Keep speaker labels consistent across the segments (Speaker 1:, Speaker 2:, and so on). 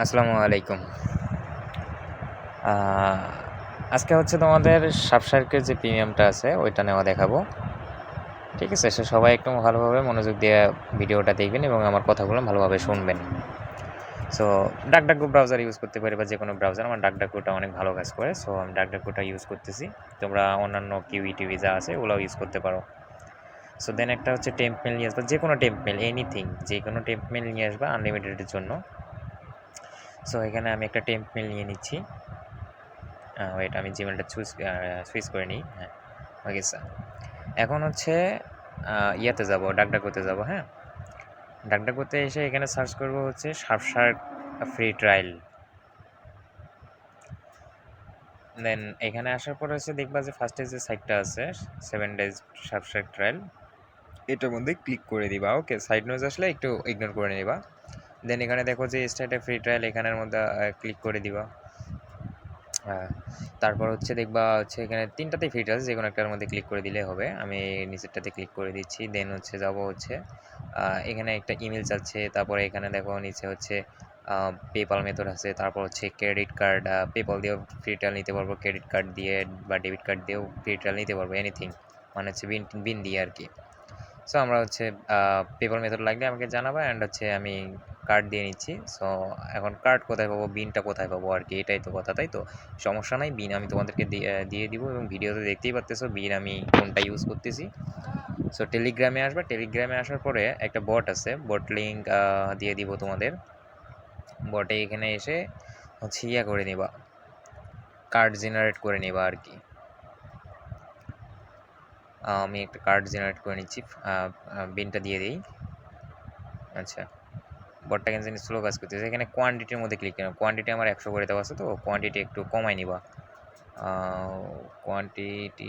Speaker 1: আসসালামু আলাইকুম। আজকে হচ্ছে তোমাদের সাবসার্কের যে প্রিমিয়ামটা আছে, ওইটা নেওয়া দেখাবো। ঠিক আছে, সে সবাই একটু ভালোভাবে মনোযোগ দিয়ে ভিডিওটা দেখবেন এবং আমার কথাগুলো ভালোভাবে শুনবেন। সো ডাকডাকু ব্রাউজার ইউজ করতে পারি বা যে কোনো ব্রাউজার আমার ডাকডাকুটা অনেক ভালো কাজ করে সো আমি ডাকডাকুটা ইউজ করতেছি। তোমরা অন্যান্য কিউই টিভি যা আছে, ওগুলোও ইউজ করতে পারো। সো দেন একটা হচ্ছে টেম্পমেল নিয়ে আসবা যে কোনো টেম্পমেল এনিথিং যে কোনো টেম্পমেল নিয়ে আসবা আনলিমিটেডের জন্য। সো এখানে আমি একটা টেম্প মেল নিয়ে নিচ্ছি। ওয়েট আমি জিমেলটা চুজ সুইচ করে নিই। হ্যাঁ হয়ে গেছে এখন হচ্ছে ইয়াতে যাব ডাকডাকোতে যাব হ্যাঁ? ডাকডাকোতে এসে এখানে সার্চ করব হচ্ছে সার্ক ফ্রি ট্রায়াল দেন এখানে আসার পর হচ্ছে দেখবা যে ফার্স্টে যে সাইটটা আছে সেভেন ডেজ সার্ক ট্রায়াল এটার মধ্যে ক্লিক করে দিবা ওকে সাইড নোজ আসলে একটু ইগনোর করে নিবা। দেন এখানে দেখো যে স্টার্টে ফ্রি ট্রায়াল এখানের মধ্যে ক্লিক করে দিবা। হ্যাঁ তারপর হচ্ছে দেখবা হচ্ছে এখানে তিনটাতেই ফিট আছে যে কোনো একটার মধ্যে ক্লিক করে দিলে হবে। আমি নিচেরটাতে ক্লিক করে দিচ্ছি দেন হচ্ছে যাব হচ্ছে এখানে একটা ইমেল চাচ্ছে, তারপরে এখানে দেখো নিচে হচ্ছে পেপাল মেথড আছে, তারপর হচ্ছে ক্রেডিট কার্ড পেপাল দিয়েও ফ্রি ট্রায়াল নিতে পারব ক্রেডিট কার্ড দিয়ে বা ডেবিট কার্ড দিয়েও ফ্রি ট্রায়াল নিতে পারব এনিথিং মানে হচ্ছে বিন বিন দিয়ে আর কি। সো আমরা হচ্ছে পেপাল মেথড লাগলে আমাকে জানাব অ্যান্ড হচ্ছে আমি কার্ড দিয়ে নিচ্ছি। সো এখন কার্ড কোথায় পাবো? বিনটা কোথায় পাবো? আর কি, এটাই তো কথা, তাই তো? সমস্যা নাই বিন আমি তোমাদেরকে দিয়ে দিব এবং ভিডিওতে দেখতেই পারতেছো বিন আমি কোনটা ইউজ করতেছি। সো টেলিগ্রামে আসবে। টেলিগ্রামে আসার পরে একটা বট আছে। বট লিঙ্ক দিয়ে দিব তোমাদের। বটে এখানে এসে হচ্ছে ইয়া করে নিবা। কার্ড জেনারেট করে নিবা আর কি। আমি একটা কার্ড জেনারেট করে নিচ্ছি। বিনটা দিয়ে দিই। আচ্ছা। বটটা কিন্তু স্লো কাজ করতেছে। এখানে কোয়ান্টিটির মধ্যে ক্লিক করো। কোয়ান্টিটি আমার একশো করে দেওয়া আছে তো কোয়ান্টিটি একটু কমাই নিবা। কোয়ান্টিটি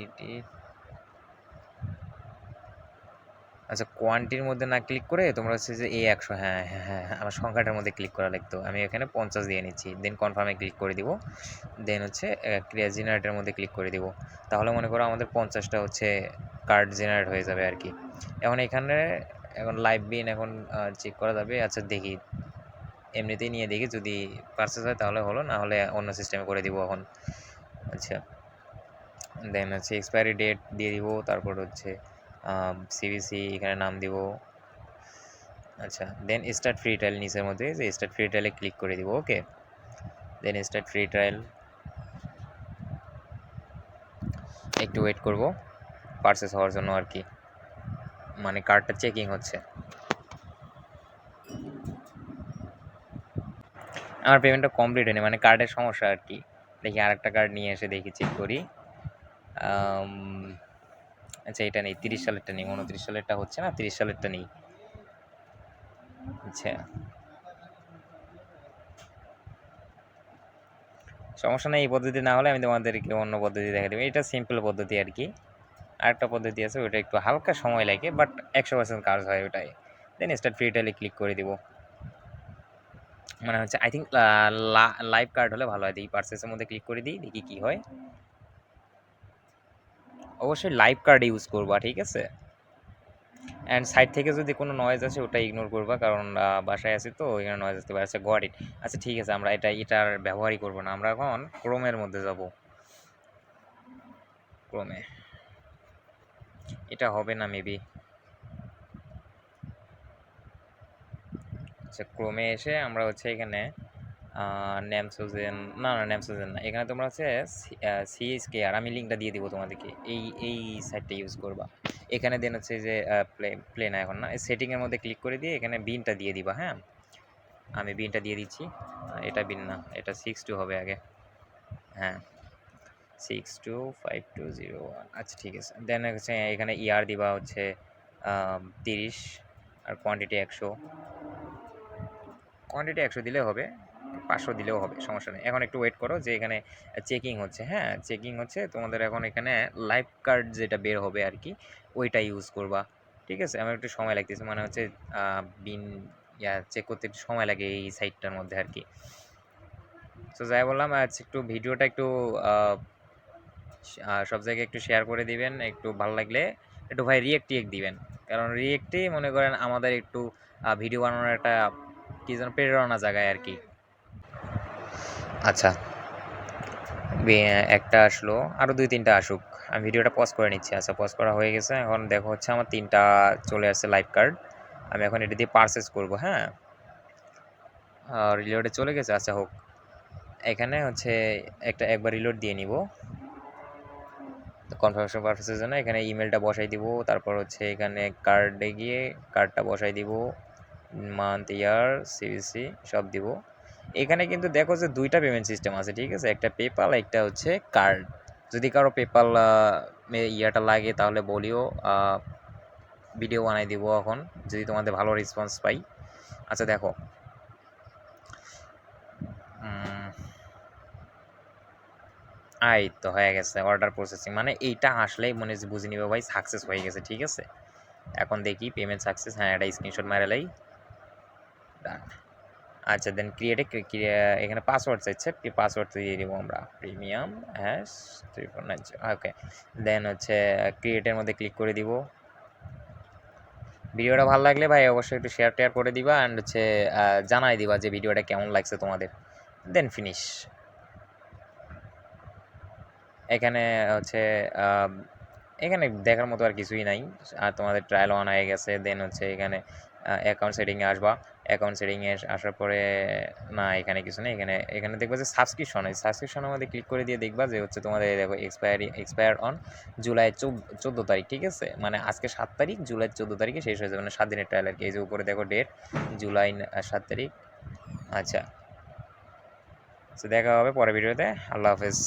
Speaker 1: আচ্ছা কোয়ান্টিটির মধ্যে না ক্লিক করে তোমরা হচ্ছে যে এই একশো হ্যাঁ হ্যাঁ হ্যাঁ হ্যাঁ, আমার সংখ্যাটার মধ্যে ক্লিক করা লাগতো। আমি এখানে পঞ্চাশ দিয়ে নিচ্ছি। দেন কনফার্মে ক্লিক করে দিব। দেন হচ্ছে ক্রিয়া জেনারেটের মধ্যে ক্লিক করে দিব। তাহলে মনে করো আমাদের পঞ্চাশটা হচ্ছে কার্ড জেনারেট হয়ে যাবে আর কি। এখন এখানে এখন লাইভ বিন এখন চেক করা যাবে। আচ্ছা দেখি। এমনিতেই নিয়ে দেখি, যদি পারচেস হয় তাহলে হলো, না হলে অন্য সিস্টেমে করে দিব এখন। আচ্ছা। দেন হচ্ছে এক্সপায়ারি ডেট দিয়ে দিব, তারপর হচ্ছে সিবিসি এখানে নাম দিব। আচ্ছা দেন স্টার্ট ফ্রি ট্রায়াল নিচের মধ্যে, যে স্টার্ট ফ্রি ট্রায়ালে ক্লিক করে দিব okay then start free trial একটু ওয়েট করব পারচেস হওয়ার জন্য আর কি। মানে কার্ডটা চেকিং হচ্ছে। আমার পেমেন্টটা কমপ্লিট হয়নি মানে কার্ডের সমস্যা আর কি। দেখি আরেকটা কার্ড নিয়ে এসে দেখি চেক করি। আচ্ছা এটা নেই, তিরিশ সালেরটা নেই, উনত্রিশ সালেরটা হচ্ছে না? তিরিশ সালেরটা নেই। আচ্ছা। সমস্যা নেই এই পদ্ধতি না হলে আমি তোমাদেরকে অন্য পদ্ধতি দেখা দেবো। এটা সিম্পল পদ্ধতি আর কি। আরেকটা পদ্ধতি আছে ওটা একটু হালকা সময় লাগে বাট একশো পার্সেন্ট কাজ হয় ওটাই দেন স্টার্ট ফ্রি টাইলে ক্লিক করে দিব। মানে হচ্ছে আই থিঙ্ক লাইভ কার্ড হলে ভালো হয়। দেখি পার্সেসের মধ্যে ক্লিক করে দিই, দেখি কী হয়। অবশ্যই লাইভ কার্ড ইউজ করবা, ঠিক আছে? অ্যান্ড সাইড থেকে যদি কোনো নয়েজ আসে, ওটা ইগনোর করবা, কারণ বাসায় আছি তো এখানে নয়েজ আসতে পারে। আচ্ছা গড ইট আচ্ছা ঠিক আছে, আমরা এটা এটার ব্যবহারই করব না। আমরা এখন ক্রোমের মধ্যে যাব। ক্রোমে এটা হবে না মেবি আচ্ছা ক্রোমে এসে আমরা হচ্ছে এখানে ন্যামসোজেন না না ন্যামসোজেন না, এখানে তোমরা হচ্ছে সিএসকে আর আমি লিঙ্কটা দিয়ে দিব তোমাদেরকে, এই এই সাইটটা ইউজ করবা। এখানে দেন হচ্ছে যে প্লে প্লে না এখন না সেটিংয়ের মধ্যে ক্লিক করে দিয়ে এখানে বিনটা দিয়ে দিবা হ্যাঁ? আমি বিনটা দিয়ে দিচ্ছি এটা বিন না, এটা সিক্স টু হবে আগে হ্যাঁ। Six two five two zero one আচ্ছা ঠিক আছে। দেন হচ্ছে এখানে ইয়ার দিবা হচ্ছে তিরিশ আর কোয়ান্টিটি একশো। কোয়ান্টিটি একশো দিলে হবে, পাঁচশো দিলেও হবে, সমস্যা নেই। এখন একটু ওয়েট করো যে এখানে চেকিং হচ্ছে হ্যাঁ? চেকিং হচ্ছে, তোমাদের এখন এখানে লাইভ কার্ড যেটা বের হবে আর কি, ওইটা ইউজ করবা। ঠিক আছে? আমার একটু সময় লাগতেছে মানে হচ্ছে বিন, ইয়া চেক করতে একটু সময় লাগে এই সাইটটার মধ্যে আর কি। তো যাই বললাম, আজ একটু ভিডিওটা একটু সব জায়গায় একটু শেয়ার করে দিবেন, একটু ভালো লাগলে একটু ভাই রিয়েক্ট টিয়েক্ট দিবেন। কারণ রিয়েক্টেই মনে করেন আমাদের একটু ভিডিও বানানোর একটা কি যেন প্রেরণা জায়গায় আর কি। আচ্ছা একটা আসলো আরও দুই তিনটা আসুক। আমি ভিডিওটা পজ করে নিচ্ছি। আচ্ছা পজ করা হয়ে গেছে। এখন দেখো হচ্ছে আমার তিনটা চলে আসছে লাইভ কার্ড আমি এখন এটা দিয়ে পারচেস করব হ্যাঁ? রিলোডে চলে গেছে। আচ্ছা হোক। এখানে হচ্ছে একটা একবার রিলোড দিয়ে নিব। কনফার্মেশন পারপাসের জন্য এখানে ইমেলটা বসাই দিব, তারপর হচ্ছে এখানে কার্ডে গিয়ে কার্ডটা বসাই দিব মান্থ ইয়ার সিবিসি সব দিব। এখানে কিন্তু দেখো যে দুইটা পেমেন্ট সিস্টেম আছে, ঠিক আছে? একটা পেপাল একটা হচ্ছে কার্ড যদি কারও পেপাল ইয়াটা লাগে, তাহলে বলিও ভিডিও বানাই দিব এখন, যদি তোমাদের ভালো রেসপন্স পাই। আচ্ছা দেখো আই তো হয়ে গেছে অর্ডার প্রসেসিং মানে এইটা আসলেই মনে হচ্ছে বুঝে নিবে ভাই সাকসেস হয়ে গেছে, ঠিক আছে? এখন দেখি পেমেন্ট সাকসেস হ্যাঁ এটা স্ক্রিনশট মারালাই আচ্ছা দেন ক্রিয়েটে এখানে পাসওয়ার্ড চাইছে পাসওয়ার্ড দিয়ে দিব আমরা। Premium hash four nine okay then হচ্ছে ক্রিয়েটের মধ্যে ক্লিক করে দিব। ভিডিওটা ভালো লাগলে ভাই, অবশ্যই একটু শেয়ার টেয়ার করে দিবা অ্যান্ড হচ্ছে জানাই দিবা যে ভিডিওটা কেমন লাগছে তোমাদের। দেন ফিনিশ এখানে হচ্ছে এখানে দেখার মতো আর কিছুই নাই। আর তোমাদের ট্রায়াল অন হয়ে গেছে দেন হচ্ছে এখানে অ্যাকাউন্ট সেটিংয়ে আসবা। অ্যাকাউন্ট সেটিংয়ে আসার পরে, না, এখানে কিছু নেই। এখানে এখানে দেখবা যে সাবস্ক্রিপশন এই সাবস্ক্রিপশনের মধ্যে ক্লিক করে দিয়ে দেখবা যে হচ্ছে তোমাদের দেখো এক্সপায়ারি এক্সপায়ার অন জুলাই চোদ্দ তারিখ, ঠিক আছে? মানে আজকে সাত তারিখ জুলাই চোদ্দ তারিখে শেষ হয়ে যাবে। মানে সাত দিনের ট্রায়াল আর কি। এই যে উপরে দেখো ডেট জুলাই সাত তারিখ। আচ্ছা। তো দেখা হবে পরের ভিডিওতে আল্লাহ হাফেজ।